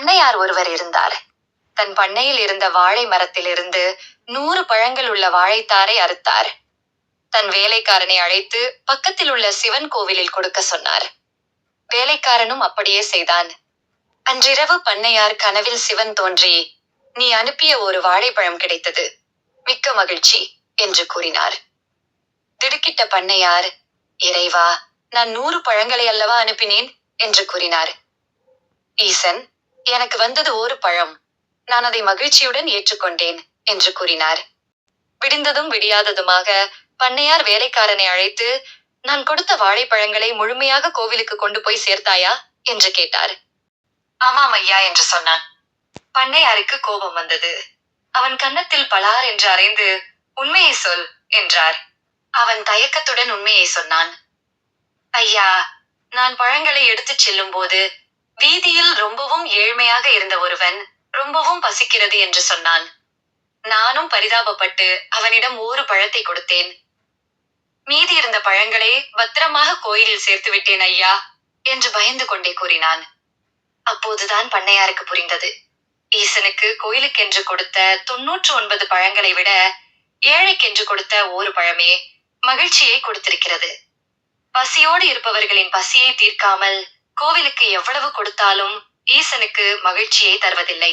பண்ணையார் ஒருவர் இருந்தார். தன் பண்ணையில் இருந்த வாழை மரத்திலிருந்து நூறு பழங்கள் உள்ள வாழைத்தாரை அறுத்தார். தன் வேலைக்காரனை அழைத்து பக்கத்தில் உள்ள சிவன் கோவிலில் கொடுக்க சொன்னார். வேலைக்காரனும் அப்படியே செய்தான். அன்றிரவு பண்ணையார் கனவில் சிவன் தோன்றி நீ அனுப்பிய ஒரு வாழைப்பழம் கிடைத்தது. மிக்க மகிழ்ச்சி என்று கூறினார். திடுக்கிட்ட பண்ணையார் இறைவா நான் நூறு பழங்களை அல்லவா அனுப்பினேன்? என்று கூறினார். ஈசன் எனக்கு வந்தது ஒரு பழம். நான் அதை மகிழ்ச்சியுடன் ஏற்றுக்கொண்டேன் என்று கூறினார். விடிந்ததும் விடியாததுமாக பண்ணையார் வேலைக்காரனை அழைத்து நான் கொடுத்த வாழைப்பழங்களை முழுமையாக கோவிலுக்கு கொண்டு போய் சேர்த்தாயா? என்று கேட்டார். ஆமாம் ஐயா என்று சொன்னான். பண்ணையாருக்கு கோபம் வந்தது. அவன் கன்னத்தில் பலார் என்று அறைந்து உண்மையை சொல் என்றார். அவன் தயக்கத்துடன் உண்மையை சொன்னான். ஐயா நான் பழங்களை எடுத்துச் செல்லும் போது வீதியில் ரொம்பவும் ஏழ்மையாக இருந்த ஒருவன் ரொம்பவும் பசிக்கிறது என்று சொன்னான். நானும் பரிதாபப்பட்டு அவனிடம் ஒரு பழத்தை கொடுத்தேன். மீதி இருந்த பழங்களை பத்திரமாக கோயிலில் சேர்த்து விட்டேன் ஐயா என்று பயந்து கொண்டே கூறினான். அப்போதுதான் பண்ணையாருக்கு புரிந்தது. ஈசனுக்கு கோயிலுக்கென்று கொடுத்த தொன்னூற்று ஒன்பது பழங்களை விட ஏழைக்கென்று கொடுத்த ஒரு பழமே மகிழ்ச்சியை கொடுத்திருக்கிறது. பசியோடு இருப்பவர்களின் பசியை தீர்க்காமல் கோவிலுக்கு எவ்வளவு கொடுத்தாலும் ஈசனுக்கு மகிழ்ச்சியை தருவதில்லை.